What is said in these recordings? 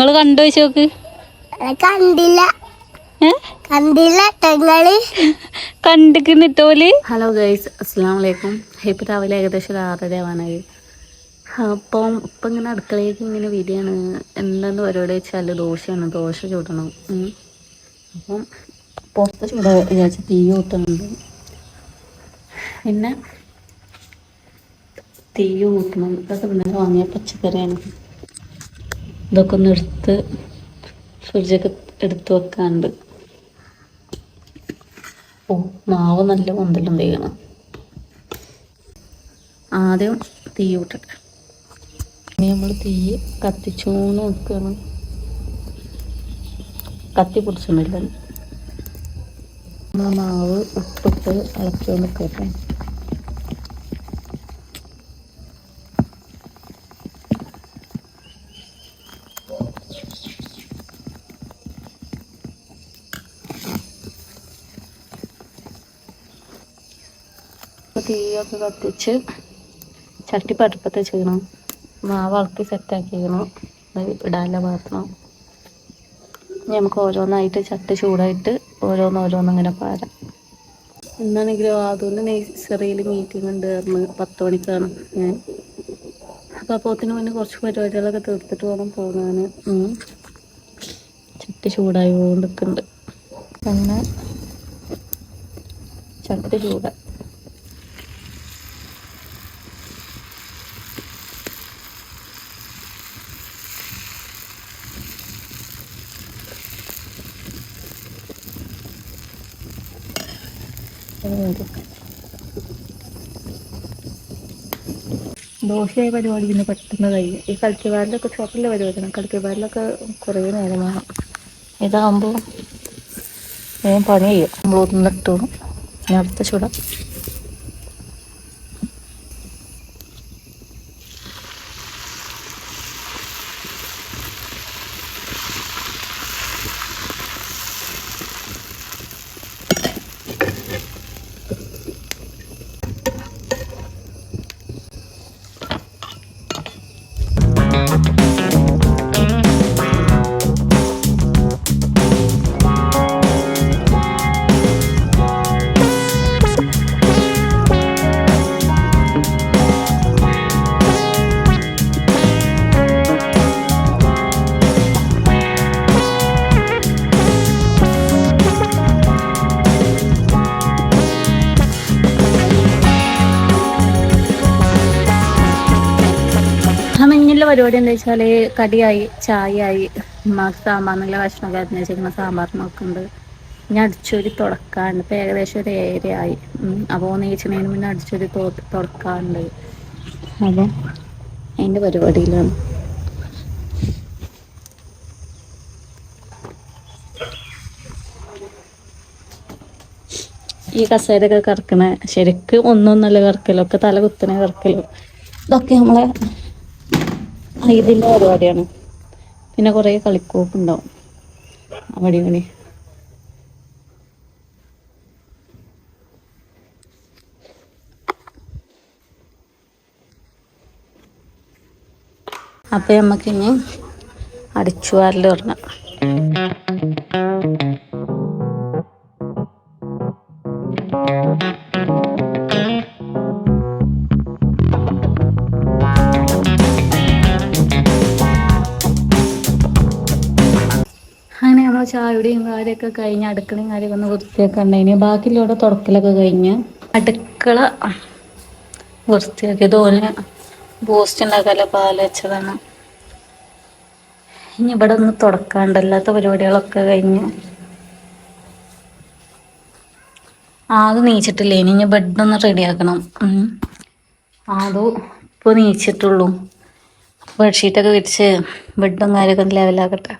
നിങ്ങൾ കണ്ടു വെച്ച് നോക്ക് കണ്ടില്ല. കണ്ടില്ല കണ്ടിക്കിന്നിട്ടോൽ ഹലോ ഗൈസ് അസ്സാം വലൈക്കും ഇപ്പം രാവിലെ ഏകദേശം ഒരു ആറര ആവാനായി. അപ്പം ഇപ്പം ഇങ്ങനെ അടുക്കളയിലേക്ക് ഇങ്ങനെ വരികയാണ്. എന്താന്ന് പരിപാടി വെച്ചാൽ ദോശയാണ്. ദോശ ചൂടണം. അപ്പം പുറത്ത് ചൂട വിചാരിച്ച തീ കൂട്ടുന്നുണ്ട് പിന്നെ തീ കൂട്ടണം ഇതൊക്കെ ഇന്നലെ വാങ്ങിയ പച്ചക്കറിയാണ്. ഇതൊക്കെ ഒന്ന് എടുത്ത് ഫ്രിഡ്ജൊക്കെ എടുത്ത് വെക്കാനുണ്ട് ഓ മാവ് നല്ല മുന്തലും ചെയ്യണം ആദ്യം തീ വിട്ടിട്ട് ഇനി നമ്മൾ തീ കത്തിച്ചോന്ന് വെക്കണം. കത്തി പിടിച്ചൊന്നുമില്ല മാവ് ഉപ്പിട്ട് ഇളക്കി നിൽക്കട്ടെ അപ്പോൾ തീയൊക്കെ കത്തിച്ച് ചട്ടി പടുപ്പത്ത് ചെയ്യണം മാവ് ഇളക്കി സെറ്റാക്കിക്കണം അത് ഇടാനുള്ള പാത്രം. ഇനി നമുക്ക് ഓരോന്നായിട്ട് ചട്ടി ചൂടായിട്ട് ഓരോന്ന് ഇങ്ങനെ പാരാം. ഇന്നാണെങ്കിലും അതുകൊണ്ട് നേഴ്സറിയിൽ മീറ്റിംഗ് ഉണ്ട്. പറഞ്ഞ് പത്ത് മണിക്കാണ്. ഞാൻ അപ്പോൾ അപ്പോത്തിന് മുന്നേ കുറച്ച് പരിപാടികളൊക്കെ തീർത്തിട്ട് വേണം പോകാൻ ചട്ടി ചൂടായി കൊണ്ടിരിക്കുന്നുണ്ട് അങ്ങനെ ചട്ടി ചൂടായി ദോശയായ പരിപാടി പിന്നെ പെട്ടെന്ന് കഴിയും. ഈ കളിക്കുപാടിലൊക്കെ ഷോപ്പിലെ പരിപാടിയാണ്. കളിക്കുപാടിലൊക്കെ കുറേ നേരം വേണം. ഇതാകുമ്പോൾ ഞാൻ പണി ചെയ്യും. നമ്മൾ ഒന്നിട്ടു ഞാൻ അടുത്ത ചൂടാം. പരിപാടി എന്താ വെച്ചാൽ കടിയായി ചായയായി ഉമ്മാക്ക് നല്ല ഭക്ഷണമൊക്കെ കാര്യം വെച്ചിരിക്കുന്ന സാമ്പാർ നോക്കുന്നുണ്ട് ഞാൻ അടിച്ചൊരു തുടക്കാണ്ട് ഇപ്പം ഏകദേശം ഒരു ഏരിയ ആയി അപ്പോൾ നീച്ചണേന് മുന്നേ അടിച്ചൊരു തുടക്കാണ്ട് അപ്പോൾ അതിന്റെ പരിപാടിയിലാണ്. ഈ കസേരയൊക്കെ കറക്കണ ശരിക്ക് ഒന്നൊന്നല്ല കറക്കലോ. ഒക്കെ തല കുത്തനെ കറക്കലോ. ഇതൊക്കെ നമ്മളെ ഇതിന്റെ പരിപാടിയാണ്. പിന്നെ കുറേ കളിക്കോപ്പ് ഉണ്ടാവും. അവിടെ ഇവിടെ അപ്പം നമുക്കിനി അടിച്ചു വാരൽ അടുക്കളയും കാര്യമൊക്കെ ഒന്ന് വൃത്തിയൊക്കെ ബാക്കിയിലൂടെ തുടക്കലൊക്കെ കഴിഞ്ഞ് അടുക്കള വൃത്തിയാക്കി തോനെ ബൂസ്റ്റ് ഉണ്ടാക്കാല്ലോ പാൽ വെച്ചതാണ്. ഇനി ഇവിടെ ഒന്ന് തുടക്കാണ്ടല്ലാത്ത പരിപാടികളൊക്കെ കഴിഞ്ഞ് ആകെ നീച്ചിട്ടില്ലേ? ഇനി ഇനി ബെഡ് ഒന്ന് റെഡിയാക്കണം അതും ഇപ്പോൾ നീച്ചിട്ടുള്ളൂ. ബെഡ്ഷീറ്റൊക്കെ വിരിച്ച് ബെഡും കാര്യമൊക്കെ ലെവലാക്കട്ടെ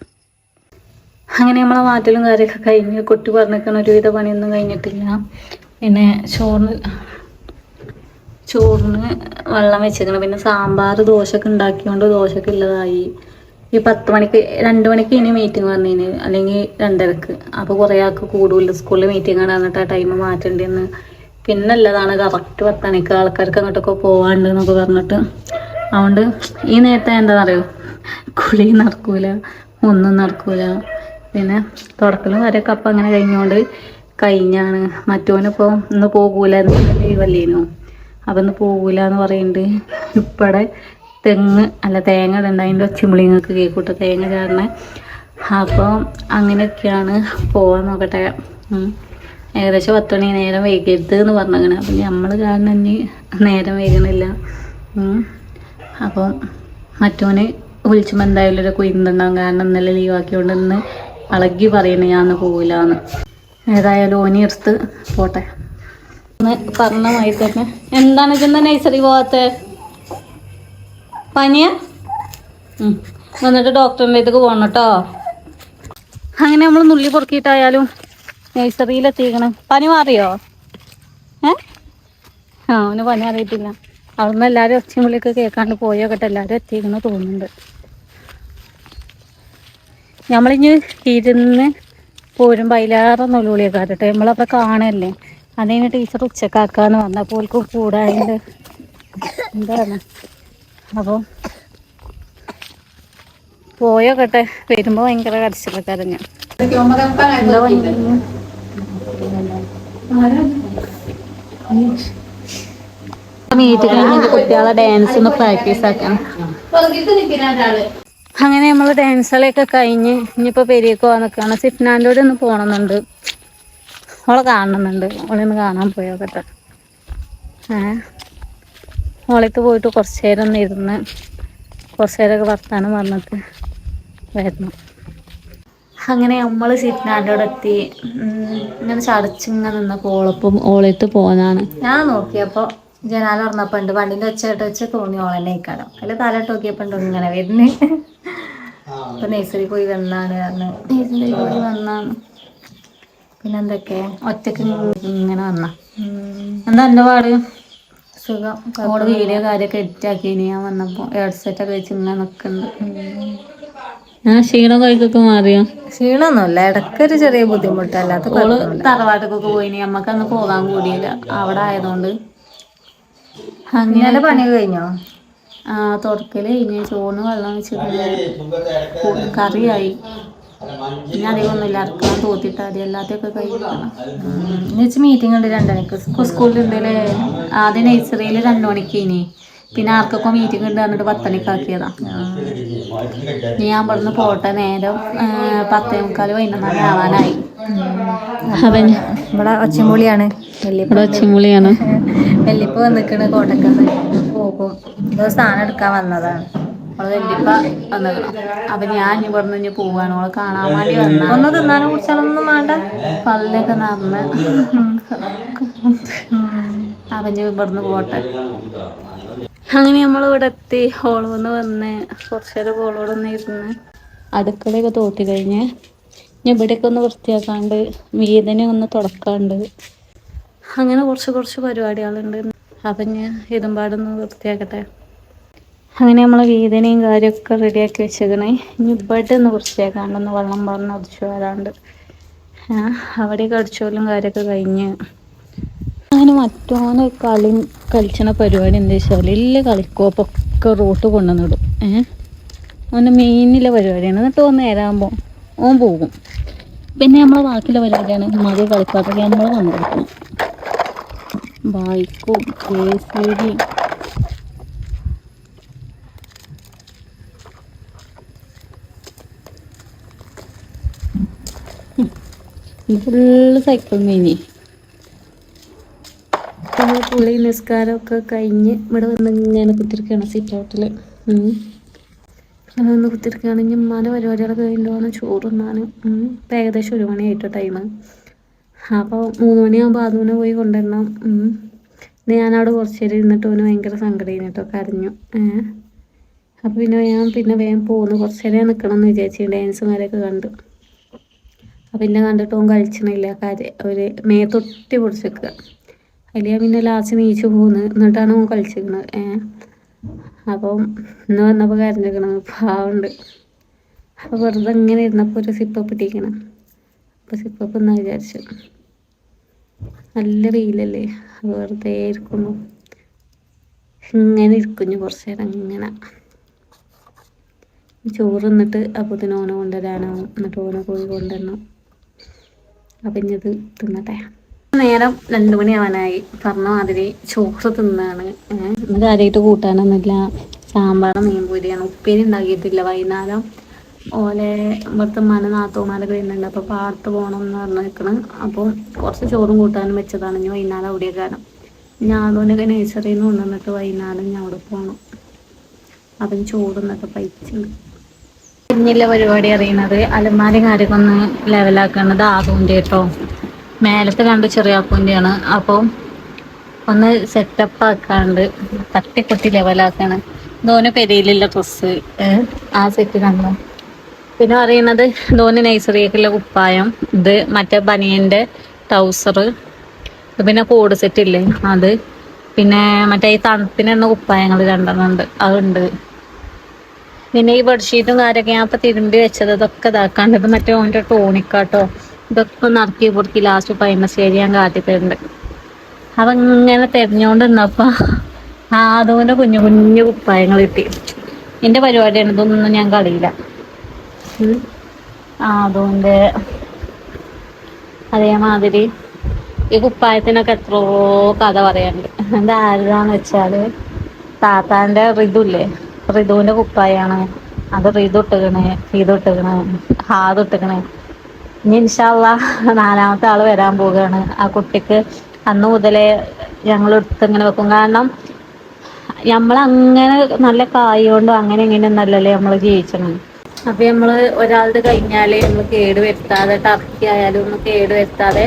അങ്ങനെ നമ്മളെ വാറ്റലും കാര്യമൊക്കെ കഴിഞ്ഞ് കുട്ടി പറഞ്ഞിരിക്കണ ഒരുവിധ പണിയൊന്നും കഴിഞ്ഞിട്ടില്ല. പിന്നെ ചോറിന് ചോറിന് വെള്ളം വെച്ചേക്കണം. പിന്നെ സാമ്പാർ ദോശയൊക്കെ ഉണ്ടാക്കിയോണ്ട് ദോശയൊക്കെ ഉള്ളതായി ഈ പത്ത് മണിക്ക് രണ്ട് മണിക്ക് ഇനി മീറ്റിംഗ് പറഞ്ഞതിന് അല്ലെങ്കിൽ രണ്ടരക്ക്. അപ്പോൾ കുറേ ആൾക്ക് കൂടുതൽ സ്കൂളിൽ മീറ്റിംഗ് ആണ് എന്നിട്ട് ആ ടൈം മാറ്റേണ്ടിയെന്ന് പിന്നെ ഉള്ളതാണ് കറക്റ്റ് പത്ത് മണിക്ക് ആൾക്കാർക്ക് അങ്ങോട്ടൊക്കെ പോവാണ്ട് എന്നൊക്കെ പറഞ്ഞിട്ട്. അതുകൊണ്ട് ഈ നേരത്തെ എന്താണെന്നറിയോ കുളി നടക്കൂല ഒന്നും നടക്കൂല. പിന്നെ തുടക്കലും വരെയൊക്കെ അപ്പം അങ്ങനെ കഴിഞ്ഞുകൊണ്ട് കഴിഞ്ഞാണ്. മറ്റോനിപ്പോൾ ഇന്ന് പോകൂല ലീവല്ലേനു? അപ്പം ഇന്ന് പോകൂല എന്ന് പറയുന്നുണ്ട് ഇപ്പടെ തെങ്ങ് അല്ല തേങ്ങ ഇടണ്ട. അതിന്റെ ഒച്ചിമുളിങ്ങൾക്ക് കേക്കൂട്ട തേങ്ങ ചാടണേ. അപ്പോൾ അങ്ങനെയൊക്കെയാണ് പോവാൻ നോക്കട്ടെ. ഏകദേശം പത്ത് മണി നേരം വൈകരുത് എന്ന് പറഞ്ഞങ്ങനെ അപ്പം നമ്മൾ കാരണം ഇനി നേരം വൈകണില്ല. അപ്പം മറ്റോന് വിളിച്ചുമ്പോൾ എന്തായാലും ഒരു കുയിന്നുണ്ടാവും കാരണം ഇന്നലെ ലീവാക്കിയോണ്ട് ഇന്ന് അളകി പറയണേ ഞാൻ പോവില്ല എന്ന് ഏതായാലും ഓനി എടുത്ത് പോട്ടെ. പറഞ്ഞ മാതിരി തന്നെ. എന്താണ് ചെന്ന നഴ്സറി പോവാത്ത? പനിയ? വന്നിട്ട് ഡോക്ടറിന്റെ അടുത്തേക്ക് പോകണം കേട്ടോ അങ്ങനെ നമ്മൾ നുള്ളി പൊറുക്കിയിട്ടായാലും നഴ്സറിയിലെത്തിക്കണം പനി മാറിയോ? ഏ? ആ അവന് പനി അറിയത്തില്ല അവിടുന്ന് എല്ലാവരും ഒച്ചയും വിളിയൊക്കെ കേൾക്കാണ്ട് പോയോക്കട്ടെ എല്ലാവരും എത്തിക്കണം തോന്നുന്നുണ്ട്. നമ്മളിഞ്ഞ് ഇരുന്ന് പോരുമ്പോൾ അതിലേറെ നൊലുവിളിയൊക്കെ ആട്ടെ നമ്മളപ്പോൾ കാണല്ലേ? അതിന് ടീച്ചർ ഉച്ചക്കാക്കാന്ന് വന്നപ്പോൾ ഓൾക്ക് കൂടാണ്ട് എന്താണ്? അപ്പോൾ പോയോക്കട്ടെ. വരുമ്പോൾ ഭയങ്കര കരച്ചിലൊക്കെ മീറ്റ് കുട്ടികളെ ഡാൻസ് ഒന്ന് പ്രാക്ടീസ് ആക്കണം. അങ്ങനെ നമ്മൾ ഡാൻസ് കളിയൊക്കെ കഴിഞ്ഞ് ഇനിയിപ്പോൾ പെരിയൊക്കെ പോകാൻ നിൽക്കുകയാണ് സിഫ്നാന്റെ കൂടെ ഒന്ന് പോകണമെന്നുണ്ട് ഓളെ കാണുന്നുണ്ട് ഓളെ ഒന്ന് കാണാൻ പോയോ കേട്ടോ. ഏ? ഓളത്ത് പോയിട്ട് കുറച്ച് നേരം ഒന്ന് ഇരുന്ന് കുറച്ച് നേരമൊക്കെ വർത്താനം പറഞ്ഞിട്ട് വരുന്നു. അങ്ങനെ നമ്മൾ സിഫ്നാന്റെ കൂടെ എത്തി ഇങ്ങനെ ചടച്ചിങ്ങനെ നിന്നപ്പോൾ ഓളപ്പം ഓളത്ത് പോകാനാണ് ഞാൻ നോക്കിയപ്പോൾ ജനാല തുറന്നപ്പോൾ ഉണ്ട് വണ്ടിന്റെ ഒച്ച കേട്ട് വെച്ച് തോന്നി ഓളന്നെ കാണും അതിൽ തലട്ട് നോക്കിയപ്പോൾ ഉണ്ട് ഇങ്ങനെ വരുന്നു. അപ്പൊ നഴ്സറി പോയി വന്നാണ് പറഞ്ഞു. നഴ്സറി പോയി വന്നാണ്. പിന്നെന്തൊക്കെ? ഒറ്റയ്ക്ക് ഇങ്ങനെ വന്ന. എന്താ എന്റെ പാട്? സുഖം. ഓൾ വീഡിയോ കാര്യമൊക്കെ എഡിറ്റ് ആക്കിയിനി ഞാൻ വന്നപ്പോൾ ഹെഡ്സെറ്റ് ഒക്കെ വെച്ച് ഇങ്ങനെ നിൽക്കുന്നുണ്ട് ഞാൻ ക്ഷീണം കഴിക്കൊക്കെ മാറിയോ? ക്ഷീണമൊന്നുമില്ല ഇടയ്ക്കൊരു ചെറിയ ബുദ്ധിമുട്ടല്ലാത്ത തറവാട്ടൊക്കെ പോയിനി നമ്മക്ക് അന്ന് പോകാൻ കൂടിയില്ല. അവിടെ ആയതുകൊണ്ട് അങ്ങനെ പണി കഴിഞ്ഞോ ആ തുടക്കൽ കഴിഞ്ഞ് ചോറിന് വെള്ളം വെച്ചിട്ട് കറിയായി. ഇനി അധികം ഇറക്കാൻ തോത്തിട്ട് അതി എല്ലാത്തൊക്കെ കഴിക്കണം. മീറ്റിംഗ് ഉണ്ട് രണ്ടരക്ക്. സ്കൂളിൽ ഉണ്ടല്ലേ ആദ്യം നഴ്സറിയിൽ രണ്ടു മണിക്ക് ഇനി. പിന്നെ ആർക്കൊക്കെ മീറ്റിംഗ് ഉണ്ട് പറഞ്ഞിട്ട് പത്തണിക്കാക്കിയതാ ഞാൻ ഇവിടുന്ന് പോട്ടെ നേരം പത്തേ മുക്കാൽ വൈകുന്നേരം ആവാനായി. അവൻ ഇവിടെ ഒച്ചമ്പുളിയാണ് വല്യപ്പ ഇവിടെ ഒച്ചമുളിയാണ് വല്യപ്പ വന്നിക്കണ് കോട്ടക്കന്ന് പോകും ഇത് സ്ഥാനം എടുക്കാൻ വന്നതാണ്. അവൾ വല്യപ്പ വന്നേക്കണം അപ്പൊ ഞാൻ ഇനി ഇവിടുന്ന് ഇനി പോവാണ്. അവളെ കാണാൻ വേണ്ടി വന്ന. ഒന്ന് തിന്നാനും കുടിച്ചാലൊന്നും വേണ്ട. പല്ലൊക്കെ നടന്ന് അവന് ഇവിടുന്ന് പോട്ടെ. അങ്ങനെ നമ്മൾ ഇവിടെ എത്തി ഹോളോന്ന് വന്ന് കുറച്ച് നേരം ഹോളോടെ ഒന്ന് ഇരുന്ന് അടുക്കളയൊക്കെ തോട്ടി കഴിഞ്ഞ് ഇനി ഇവിടെയൊക്കെ ഒന്ന് വൃത്തിയാക്കാണ്ട് വീതനെ ഒന്ന് തുടക്കാണ്ട് അങ്ങനെ കുറച്ച് കുറച്ച് പരിപാടികളുണ്ട്. അപ്പം ഞാൻ ഇതുമ്പാടൊന്ന് വൃത്തിയാക്കട്ടെ. അങ്ങനെ നമ്മൾ വീതനയും കാര്യമൊക്കെ റെഡിയാക്കി വെച്ചേക്കണേ. ഇനി ഇവിടെ ഒന്ന് വൃത്തിയാക്കാണ്ട് ഒന്ന് വെള്ളം പറഞ്ഞ് അടിച്ചു വരാണ്ട്. അവിടെയൊക്കെ അടിച്ചോലും കാര്യമൊക്കെ കഴിഞ്ഞ്. അങ്ങനെ മറ്റോനെ കളി കളിച്ചണ പരിപാടി എന്താ വെച്ചാൽ വലിയ കളിക്കോപ്പൊക്കെ റോട്ട് കൊണ്ടുവന്നിടും. ഏഹ് അവന്റെ മെയിനിലെ പരിപാടിയാണ്. എന്നിട്ട് ഓൻ നേരാകുമ്പോൾ ഓൻ പോകും. പിന്നെ നമ്മളെ ബാക്കിയുള്ള പരിപാടിയാണ്. മതി കളിക്കാത്തൊക്കെ നമ്മൾ പങ്കെടുക്കണം ബൈക്കും K C B. Full cycle മേനി നമ്മൾ പുള്ളി നിസ്കാരമൊക്കെ കഴിഞ്ഞ് ഇവിടെ വന്ന് ഇങ്ങനെ കുത്തിരിക്കുകയാണ് സീറ്റ് ഔട്ടിൽ അങ്ങനെ വന്ന് കുത്തിരിക്കുകയാണെങ്കിൽ ഉമ്മാന്റെ പരിപാടികളൊക്കെ കഴിഞ്ഞിട്ടാണ് ചോറ് തിന്നാനും. ഇപ്പം ഏകദേശം ഒരു മണിയായിട്ട് ടൈം അപ്പോൾ മൂന്ന് മണിയാകുമ്പോൾ അതുവിനെ പോയി കൊണ്ടുവരണം. ഇന്ന് ഞാനവിടെ കുറച്ച് നേരം ഇരുന്നിട്ട് അവന് ഭയങ്കര സങ്കടം കഴിഞ്ഞിട്ടോ കരഞ്ഞു. അപ്പോൾ പിന്നെ ഞാൻ പിന്നെ വേഗം പോകുന്നു കുറച്ച് നേരം നിൽക്കണം എന്ന് വിചാരിച്ചു ഡാൻസുമാരെയൊക്കെ കണ്ടു. അപ്പം പിന്നെ കണ്ടിട്ട് ഓൻ കളിച്ചണില്ല. കാര്യം ഒരു തൊട്ടി പൊടിച്ചേക്കുക അതിൽ പിന്നെ ലാസ്റ്റ് നീച്ചു പോന്ന്. എന്നിട്ടാണ് ഓൻ കളിച്ചിരിക്കുന്നത് ഏ? അപ്പം ഇന്ന് വന്നപ്പോൾ കരഞ്ഞിരിക്കണം പാവുണ്ട്. അപ്പോൾ വെറുതെ ഇങ്ങനെ ഇരുന്നപ്പോൾ ഒരു സിപ്പപ്പ് ഇട്ടിരിക്കണം. അപ്പോൾ സിപ്പപ്പ് എന്നാ വിചാരിച്ചു. നല്ല വെയിലല്ലേ അപ്പോൾ വെറുതെ ഇരിക്കുന്നു. ഇങ്ങനെ ഇരിക്കുന്നു കുറച്ച് നേരം ഇങ്ങനെ. ചോറ് എന്നിട്ട് ഇതിന് ഓനെ കൊണ്ടുവരാനാവും. എന്നിട്ട് ഓനെ പോയി കൊണ്ടുവരണം. അപ്പം ഇനി ഇത് തിന്നട്ടെ. നേരം രണ്ടു മണിയാവാനായി. പറഞ്ഞ മാതിരി ചോറ് തിന്നാണ്. ഇന്ന് കാര്യമായിട്ട് കൂട്ടാനൊന്നുമില്ല. സാമ്പാറും മീൻ പൊരിയാണ് ഉപ്പേരി ഉണ്ടാക്കിയിട്ടില്ല. വൈകുന്നേരം ഓലെ ഇവിടുത്തെ മന നാത്തോമാരൊക്കെ വരുന്നുണ്ട്. അപ്പോൾ പാർത്ത് പോകണം എന്ന് പറഞ്ഞു നിൽക്കണം അപ്പോൾ കുറച്ച് ചോറും കൂട്ടാനും വെച്ചതാണ്. ഇനി വൈകുന്നേരം അവിടെ കാരണം ഞാനോനൊക്കെ നേഴ്സറിയിൽ നിന്ന് കൊണ്ടുവന്നിട്ട് വൈകുന്നേരം ഞാൻ അവിടെ പോകണം അപ്പം ചോറുന്നൊക്കെ പൈച്ചുണ്ട് പിന്നില്ല പരിപാടി അറിയുന്നത് അലമാരി കാര്യമൊക്കെ ഒന്ന് ലെവലാക്കുന്നത് ആകുവിന്റെ കേട്ടോ മേലത്തെ രണ്ട് ചെറിയ അപ്പൂന്റെയാണ് അപ്പോൾ ഒന്ന് സെറ്റപ്പ് ആക്കാണ്ട് തട്ടിക്കൊട്ടി ലെവലാക്കാണ് ധോന് പെരയിലുള്ള ഡ്രസ്സ് ആ സെറ്റ് കണ്ടു? പിന്നെ പറയുന്നത് ധോന് നൈസറിയൊക്കെയുള്ള കുപ്പായം ഇത് മറ്റേ ബനിയന്റെ ടൗസർ പിന്നെ കോഡ് സെറ്റ് ഇല്ലേ? അത്. പിന്നെ മറ്റേ ഈ തണുപ്പിനുള്ള കുപ്പായങ്ങൾ രണ്ടെണ്ണം ഉണ്ട്. അതുണ്ട് പിന്നെ ഈ ബെഡ്ഷീറ്റും കാര്യമൊക്കെ ഞാൻ ഇപ്പം തിരുമ്പി വെച്ചത് ഇതൊക്കെ ഇതാക്കാണ്ട്. ഇത് മറ്റേ ഓന്റെ ടോണിക്കാട്ടോ ഇതൊക്കെ ഒന്ന് ഇറക്കി പൊറുക്കി ലാസ്റ്റ് പൈമ ശരി ഞാൻ കാട്ടിത്തരുന്നുണ്ട്. തരുന്നുണ്ട് അപ്പൊ ഇങ്ങനെ തെരഞ്ഞോണ്ട് നിന്നപ്പോ ആദൂന്റെ കുഞ്ഞു കുഞ്ഞു കുപ്പായങ്ങൾ കിട്ടി. എന്റെ പരിപാടിയാണ് ഇതൊന്നും ഞാൻ കളിയില്ല. ആദൂന്റെ അതേമാതിരി ഈ കുപ്പായത്തിനൊക്കെ എത്രയോ കഥ പറയാനുണ്ട്. എന്താ ആരുതാന്ന് വെച്ചാൽ താത്താന്റെ ഋതുല്ലേ ഋതുവിന്റെ കുപ്പായാണ്. അത് ഋതു ഇട്ടുകണേ ഇത് ഇട്ടുകണേ ഹാദ് ഇട്ടുകണ് ഇനി ഇൻഷാല്ല നാലാമത്തെ ആൾ വരാൻ പോവുകയാണ്. ആ കുട്ടിക്ക് അന്ന് മുതലേ ഞങ്ങൾ എടുത്ത് ഇങ്ങനെ വെക്കും. കാരണം നമ്മളങ്ങനെ നല്ല കായ് കൊണ്ടും അങ്ങനെ ഇങ്ങനെ നല്ലല്ലേ നമ്മൾ ജീവിച്ചത് അപ്പൊ നമ്മൾ ഒരാളുടെ കഴിഞ്ഞാൽ നമ്മൾ കേട് വരുത്താതെ ടർക്കി ആയാലും ഒന്നും കേട് വരുത്താതെ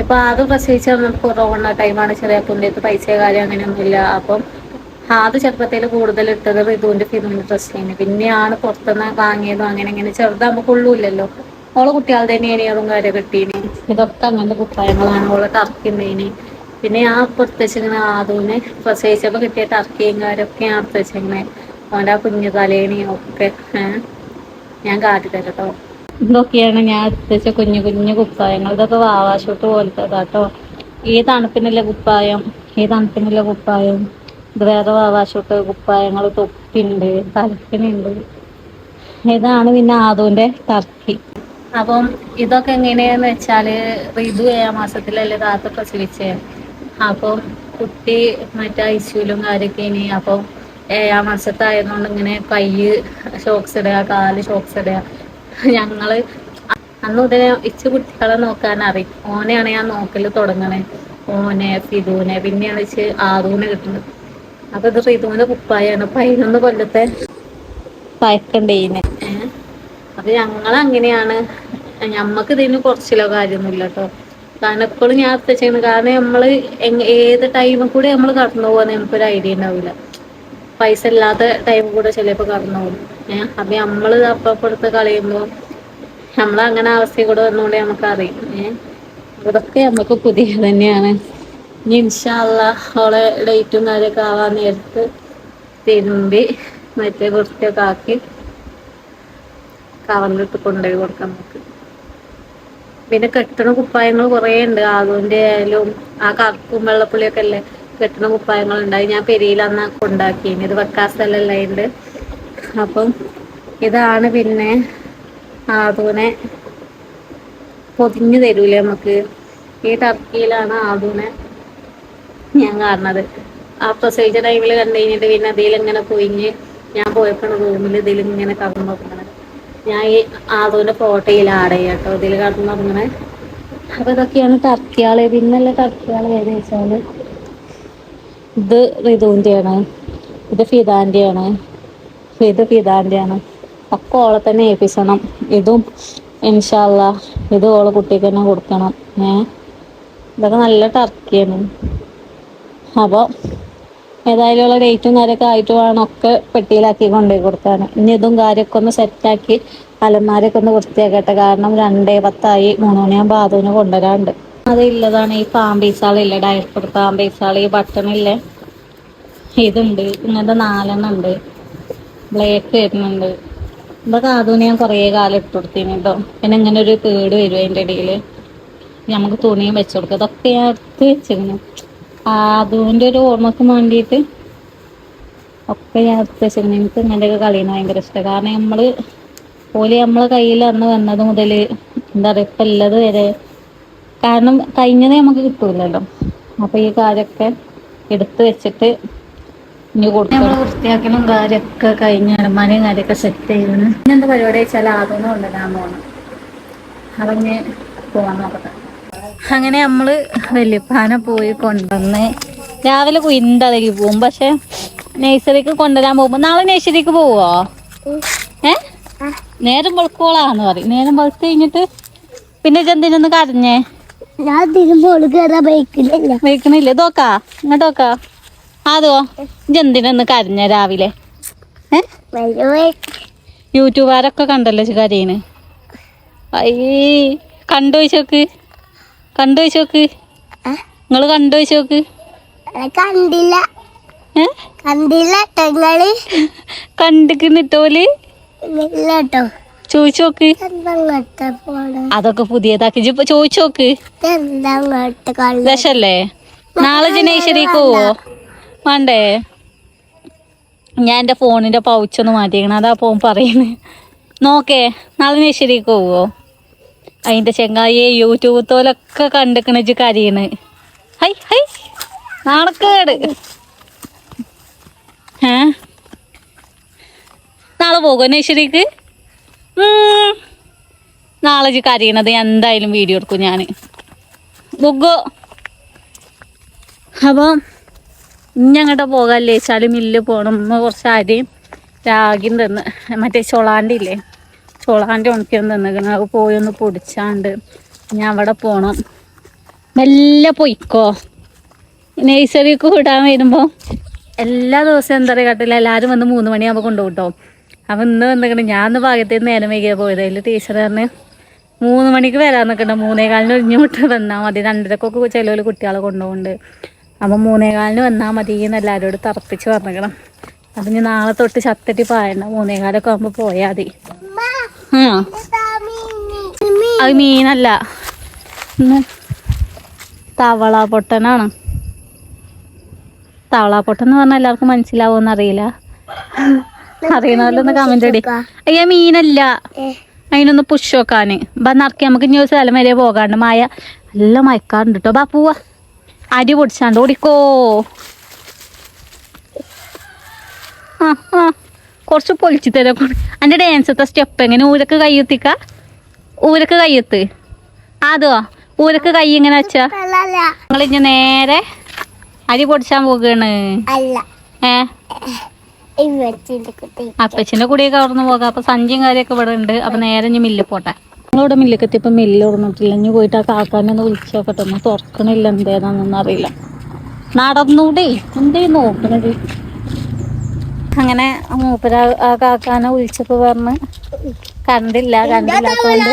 ഇപ്പൊ അത് പ്രസവിച്ച കൊറോണ ടൈമാണ് ചെറിയ പുണ്യത്ത് പൈസ കാര്യം അങ്ങനെയൊന്നുമില്ല. അപ്പം അത് ചെറുപ്പത്തിൽ കൂടുതൽ ഇട്ടത് ഋതുവിന്റെ ഫിലിമിന്റെ ഡ്രസ്സിന് പിന്നെയാണ് പുറത്തുനിന്ന് വാങ്ങിയതും അങ്ങനെ ഇങ്ങനെ. ചെറുതാകുമ്പോൾ കൊള്ളൂല്ലല്ലോ. ഓളെ കുട്ടികൾ തന്നെയാണ് അതും കാര്യം കിട്ടീന് ഇതൊക്കെ അങ്ങനത്തെ കുപ്പായങ്ങളാണ് ഓളെ ടർക്കിണ്ടേന് പിന്നെ ആ പുറത്തുവെച്ചിങ്ങനെ ആദൂന് പ്രസവിച്ചപ്പോൾ കിട്ടിയ ടർക്കിയും കാര്യമൊക്കെ ഞാൻ എടുത്ത് അവന്റെ ആ കുഞ്ഞു തലേനെ ഒക്കെ ഞാൻ കാട്ടി തരാം കേട്ടോ ഇതൊക്കെയാണ് ഞാൻ എടുത്ത് കുഞ്ഞു കുഞ്ഞു കുപ്പായങ്ങൾ. ഇതൊക്കെ വാവാശോട്ട് പോലത്തെ കേട്ടോ ഈ തണുപ്പിനുള്ള കുപ്പായം ഈ തണുപ്പിനുള്ള കുപ്പായം. ഇത് വേറെ വാവാശോട്ട് കുപ്പായങ്ങൾ തൊപ്പിണ്ട് തലപ്പിനുണ്ട് ഇതാണ് പിന്നെ ആദൂന്റെ ടർക്കി. അപ്പം ഇതൊക്കെ എങ്ങനെയാന്ന് വെച്ചാൽ റിതു ഏഴാം മാസത്തിലല്ലേ താത്ത പ്രസവിച്ചേ? അപ്പം കുട്ടി മറ്റേ ഐസ്യൂലും കാര്യമൊക്കെ ഇനി അപ്പം ഏഴാം മാസത്തായതുകൊണ്ട് ഇങ്ങനെ കയ്യ് ഷോക്സ് ഇടുക കാൽ ഷോക്സ് ഇടുക. ഞങ്ങൾ അന്ന് മുതലേ ഇച്ചു കുട്ടികളെ നോക്കാൻ അറിയും. ഓനെയാണ് ഞാൻ നോക്കൽ തുടങ്ങണേ. ഓനെ ഫിദൂനെ പിന്നെയാണ് വെച്ച് ആദൂനെ കിട്ടുന്നത് അപ്പൊ ഇത് റിതുവിന്റെ കുപ്പായാണ്. പതിനൊന്ന് കൊല്ലത്തെ പയക്കണ്ടേന് ഏഹ്? അപ്പൊ ഞങ്ങൾ അങ്ങനെയാണ് ഞമ്മക്ക് ഇതിന് കുറച്ചിലോ കാര്യമൊന്നുമില്ല കേട്ടോ കാരണം എപ്പോഴും ഞാൻ ചെയ്യുന്നത് കാരണം നമ്മൾ ഏത് ടൈമിൽ കൂടെ നമ്മൾ കടന്നു പോകാൻ നമുക്കൊരു ഐഡിയ ഉണ്ടാവില്ല പൈസ ഇല്ലാത്ത ടൈം കൂടെ ചിലപ്പോൾ കടന്നു പോകും. ഏഹ് അപ്പൊ നമ്മൾ അപ്പപ്പെടുത്ത് കളയുമ്പോൾ നമ്മളങ്ങനെ അവസ്ഥയിൽ കൂടെ വന്നുകൊണ്ട് നമുക്കറിയാം ഏഹ് അതൊക്കെ നമുക്ക് പുതിയ തന്നെയാണ്. ഇനി ഇൻഷാല്ല അവളെ ഡേറ്റും കാര്യമൊക്കെ ആവാൻ നേരത്ത് തിരുമ്പി മറ്റേ വൃത്തിയൊക്കെ ആക്കി കവറിലിട്ട് കൊണ്ടുപോയി കൊടുക്കാം നമുക്ക്. പിന്നെ കെട്ടണ കുപ്പായങ്ങൾ കുറേ ഉണ്ട്. ആകുവിന്റെ ആയാലും ആ കറുപ്പും വെള്ളപ്പുള്ളിയൊക്കെ അല്ലേ? കെട്ടണ കുപ്പായങ്ങൾ ഉണ്ടായി. ഞാൻ പെരിയിൽ അന്ന് കൊണ്ടാക്കി ഇത് വെക്കാൻ സ്ഥലമല്ല ഉണ്ട് അപ്പം ഇതാണ് പിന്നെ ആദൂനെ പൊതിഞ്ഞു തരൂലേ നമുക്ക്. ഈ ടർക്കിയിലാണ് ആദൂനെ ഞാൻ കാണുന്നത്. ആ പ്രസവിച്ച ടൈമിൽ കണ്ടു കഴിഞ്ഞിട്ട് പിന്നെ അതിൽ ഇങ്ങനെ പൊയിഞ്ഞ് ഞാൻ പോയപ്പോൾ റൂമിൽ കടന്നു നോക്കുന്നത്. ഞാൻ ഈ ആദൂന്റെ ഫോട്ടോയിൽ ആഡ് ചെയ്യാം കേട്ടോ ഇതിൽ കടന്നു അപ്പൊ ഇതൊക്കെയാണ് ടർക്കിയാൾ. പിന്നല്ല ടർക്കിയാൾ ഏത് ഇത് ഋതുവിന്റെയാണ് ഇത് ഫിദാന്റെയാണ് ഇത് ഫിദാന്റെയാണ് ഒക്കെ ഓളെ തന്നെ ഏൽപ്പിച്ചണം. ഇതും ഇൻഷാല്ല ഇത് ഓളെ കുട്ടിക്ക് തന്നെ കൊടുക്കണം. ഏഹ് ഇതൊക്കെ നല്ല ടർക്കിയാണ്. അപ്പോൾ ഏതായാലും ഉള്ള ഡേറ്റും കാര്യമൊക്കെ ആയിട്ട് വേണം ഒക്കെ പെട്ടിയിലാക്കി കൊണ്ടുപോയി കൊടുക്കാൻ ഇനി ഇതും കാര്യമൊക്കെ ഒന്ന് സെറ്റാക്കി അലമാരൊക്കെ ഒന്ന് വൃത്തിയാക്കട്ടെ. കാരണം രണ്ടേ പത്തായി മൂന്ന് മണിയാകുമ്പോൾ ആദൂന് കൊണ്ടുവരാണ്ട്. അത് ഇല്ലതാണ് ഈ പാമ്പീസാളില്ല ഡയപ്പർ പാമ്പീസാൾ ഈ ബട്ടണില്ലേ ഇതുണ്ട് ഇങ്ങനത്തെ നാലെണ്ണം ഉണ്ട്. ബ്ലേക്ക് വരുന്നുണ്ട്. ഇതൊക്കെ ആദൂന് ഞാൻ കുറേ കാലം ഇട്ട് കൊടുത്തിന് കേട്ടോ പിന്നെ ഇങ്ങനെ ഒരു പേട് വരും അതിന്റെ ഇടയിൽ നമുക്ക് തുണിയും വെച്ചു കൊടുക്കുക ഇതൊക്കെ ഞാൻ എടുത്ത് വെച്ചിരുന്നു. ആദൂന്റെ ഒരു ഓർമ്മക്ക് വേണ്ടിയിട്ട് ഒക്കെ ഞാൻ ഉദ്ദേശിക്കുന്നത് എനിക്ക് ഇങ്ങനെയൊക്കെ ഭയങ്കര ഇഷ്ടമാണ് കാരണം നമ്മൾ പോലെ നമ്മളെ കയ്യിൽ അന്ന് വന്നത് മുതൽ എന്താ പറയുക ഇപ്പം ഉള്ളത് വരെ. കാരണം കഴിഞ്ഞത് നമുക്ക് കിട്ടൂലല്ലോ. അപ്പൊ ഈ കാര്യമൊക്കെ എടുത്ത് വെച്ചിട്ട് ഇനി കൊടുക്കും നമ്മൾ വൃത്തിയാക്കലും കാര്യമൊക്കെ കഴിഞ്ഞ് അലമാരയും കാര്യമൊക്കെ സെറ്റ് ചെയ്യുന്നു ഇനി എന്താ പരിപാടി വെച്ചാൽ ആദ്യം കൊണ്ടുവരാൻ പോകണം അറിഞ്ഞ് പോകാൻ നോക്കട്ടെ. അങ്ങനെ നമ്മൾ വല്യപ്പാനെ പോയി കൊണ്ടുവന്ന് രാവിലെ കുയിന്തലേക്ക് പോകും. പക്ഷെ നഴ്സറിക്ക് കൊണ്ടുവരാൻ പോകുമ്പോ നാളെ നഴ്സറിക്ക് പോവോ? ഏ? നേരം വെളുക്കോളാന്ന് പറയും. നേരം വെളുത്ത് കഴിഞ്ഞിട്ട് പിന്നെ ചെന്തിനൊന്ന് കരഞ്ഞേ? ഞാൻ തിരുമ്പോൾ കയറാൻ ബൈക്കിലല്ല ഇതോക്കാ ഇങ്ങോട്ടോക്കാ അതോ ജന്തിനൊന്ന് കരഞ്ഞ രാവിലെ? യൂട്യൂബാരൊക്കെ യൂട്യൂബുകാരൊക്കെ കണ്ടല്ലോ കരയണ്. അയ്യേ കണ്ടു വെച്ചോക്ക് കണ്ടു വെച്ചോക്ക് നിങ്ങൾ കണ്ടു വെച്ചോക്ക് കണ്ടില്ല. കണ്ടില്ല നിങ്ങൾ. കണ്ടിക്കുന്നിട്ടോൽ ഇല്ല കേട്ടോ ചോദിച്ചോക്ക് അതൊക്കെ പുതിയതാക്കി. ഇപ്പൊ ചോദിച്ചോക്ക് വിഷല്ലേ നാളെ ജനേശ്വരിക്ക്? പോവോ വേണ്ടേ? ഞാൻ എന്റെ ഫോണിന്റെ പൗച്ചൊന്ന് മാറ്റിയേക്കണം. അതാ പോകും പറയുന്നത് നോക്കേ നാളെ നേശ്വരിക്ക് പോവോ അതിന്റെ ചെങ്ങായി യൂട്യൂബ് തോലൊക്കെ കണ്ടിക്കണിച്ച് കരിയണ്. ഹൈ ഹൈ. നാണക്കേട്. ഏ? നാളെ പോകുമോ നേശ്വരിക്ക്. നാളെ ഇജ്ജ് എന്തായാലും വീഡിയോ എടുക്കും ഞാൻ ബുഗോ അപ്പം ഇഞ്ഞങ്ങോട്ട് പോകാല്ലേ? വെച്ചാൽ മില്ല് പോകണം കുറച്ച് അരിയും രാഗിയും തന്ന്. മറ്റേ ചൊളാണ്ടില്ലേ? ചൊളാന്റെ ഉണക്കിയൊന്ന് തന്നിക്കണം. അത് പോയി ഒന്ന് പൊടിച്ചാണ്ട് ഞാൻ അവിടെ പോകണം മെല്ലെ പൊയ്ക്കോ. നേഴ്സറിക്ക് വിടാൻ വരുമ്പോൾ എല്ലാ ദിവസവും എന്താ പറയുക കട്ടില്ല എല്ലാവരും വന്ന് മൂന്ന് മണിയാകുമ്പോൾ കൊണ്ടുപോട്ടോ അപ്പം ഇന്ന് വന്നിക്കണം. ഞാൻ ഇന്ന് ഭാഗത്തേക്ക് നേരം വൈകിയാൽ പോയത്. അതിൽ ടീച്ചർ പറഞ്ഞ് മൂന്ന് മണിക്ക് വരാൻ നിൽക്കണ്ട മൂന്നേകാലിന് ഒഴിഞ്ഞു വിട്ട് വന്നാൽ മതി. രണ്ടരക്കൊക്കെ ചിലവർ കുട്ടികളെ കൊണ്ടുപോകുന്നുണ്ട്. അപ്പം മൂന്നേകാലിന് വന്നാൽ മതി എന്ന് എല്ലാവരോട് തറപ്പിച്ച് പറഞ്ഞിരിക്കണം അപ്പം ഇനി നാളെ തൊട്ട് ചത്തട്ടി പായണ്ട. മൂന്നേകാലൊക്കെ ആകുമ്പോൾ പോയാൽ മതി. അത് മീനല്ല. തവള പൊട്ടനാണ് തവള പൊട്ടൻ എന്ന് പറഞ്ഞാൽ എല്ലാവർക്കും മനസ്സിലാവുമെന്ന് അറിയില്ല. അറിയണമല്ലോ കമന്റ് അടി അയ്യ മീനല്ല. അതിനൊന്ന് പുഷ് വെക്കാന്. ബാ നറക്കി നമുക്ക് ഇനി ഒരു സ്ഥലം വരെ പോകാണ്ട്. മായ നല്ല മയക്കാറുണ്ട് കേട്ടോ ബാ പോവാ. അരി പൊടിച്ചാണ്ട് ഓടിക്കോ. ആ ആ. കുറച്ച് പൊളിച്ചു തരാം. എന്റെ ഡാൻസത്തെ സ്റ്റെപ്പ് എങ്ങനെ? ഊരക്ക് കയ്യെത്തിക്ക ഊരക്ക് കയ്യെത്ത് അതോ? ഊരക്ക് കൈ ഇങ്ങനെ വെച്ചാ? നിങ്ങൾ ഇനി നേരെ അരി പൊടിച്ചാൻ പോകാണ്. ഏ? അപ്പച്ചിന്റെ കൂടിയൊക്കെ അവിടെ പോകാം. അപ്പൊ സഞ്ചിയും കാര്യമൊക്കെ ഇവിടെ ഉണ്ട്. അപ്പൊ നേരെ ഇനി മില്ല് പോട്ടെ. ഞങ്ങളിവിടെ മില്ലക്കെത്തി ഇപ്പൊ മില്ല് തുറന്നിട്ടില്ല ഇനി പോയിട്ട് ആ കാക്കാനെ ഒന്ന് വിളിച്ചു നോക്കട്ടെ. ഒന്ന് തുറക്കണില്ല. എന്തേതാന്നൊന്നും അറിയില്ല. നടന്നൂടെ? എന്തേ നോക്കണത് അങ്ങനെ മൂപ്പര ആ കാക്കാനെ വിളിച്ചപ്പോ പറഞ്ഞ് കണ്ടില്ല കണ്ടില്ലാത്തോണ്ട്.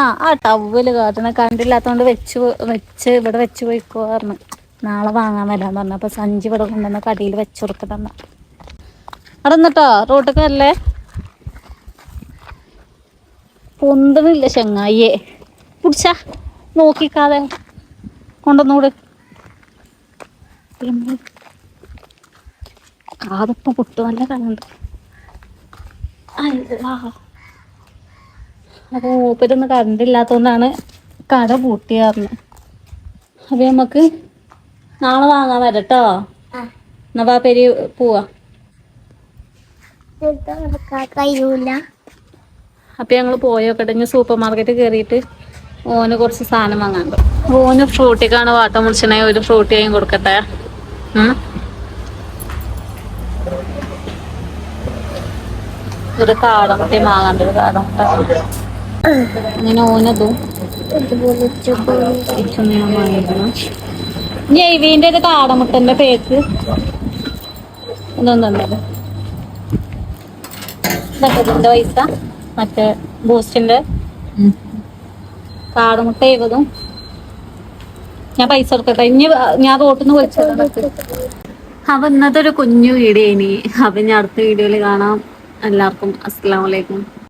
ആ ആ ടവൽ കാട്ടണ കണ്ടില്ലാത്തോണ്ട് വെച്ച് വെച്ച് ഇവിടെ വെച്ച് പോയിക്കോ പറഞ്ഞു. നാളെ വാങ്ങാൻ വരാൻ പറഞ്ഞു. അപ്പൊ സഞ്ചി ഇവിടെ കൊണ്ടുവന്ന കടിയിൽ വെച്ചു കൊടുക്കണം അവിടെ നിന്നിട്ടോ? റോട്ടൊക്കെ അല്ലേ പൊന്തണില്ല ചെങ്ങായിയെ. കുടിച്ചാ നോക്കിക്കാതെ. കൊണ്ടുവന്നൂട്. കാതപ്പ പൊട്ടു നല്ല കണ്ടുണ്ട് അപ്പൊ കറണ്ട് ഇല്ലാത്തതുകൊണ്ടാണ് കട പൂട്ടിയാർന്ന്. അപ്പൊ നമുക്ക് നാളെ വാങ്ങാൻ വരട്ടോ? എന്നാ പേര് പെരി പോവാ. അപ്പൊ ഞങ്ങൾ പോയോക്കട്ടെ. ഇനി സൂപ്പർ മാർക്കറ്റ് കയറിയിട്ട് ഓന് കുറച്ച് സാധനം വാങ്ങാണ്ട് ഓന് ഫ്രൂട്ടിക്കാണ് വാട്ടം മുറിച്ചണേ. ഒരു ഫ്രൂട്ടി വാങ്ങി കൊടുക്കട്ടെ. ഒരു വാങ്ങാണ്ട് ഒരു കാടമുട്ട ഇങ്ങനെ ഓനതും ജൈവീന്റെ ഒരു കാടമുട്ടന്റെ പേക്ക്. ഇതൊന്നുണ്ടല്ലോ പൈസ. മറ്റേ ബൂസ്റ്റിന്റെ കാടമുട്ട ചെയ്തതും ഞാൻ പൈസ കൊടുക്കട്ടെ. ഇനി ഞാൻ റോട്ടിൽ നിന്ന് വിളിച്ചത്. അപ്പൊ ഇന്നത്തെ ഒരു കുഞ്ഞു വീഡിയോ ഇനി അപ്പൊ ഇനി അടുത്ത വീഡിയോയിൽ കാണാം. എല്ലാവർക്കും അസ്സലാമലൈക്കും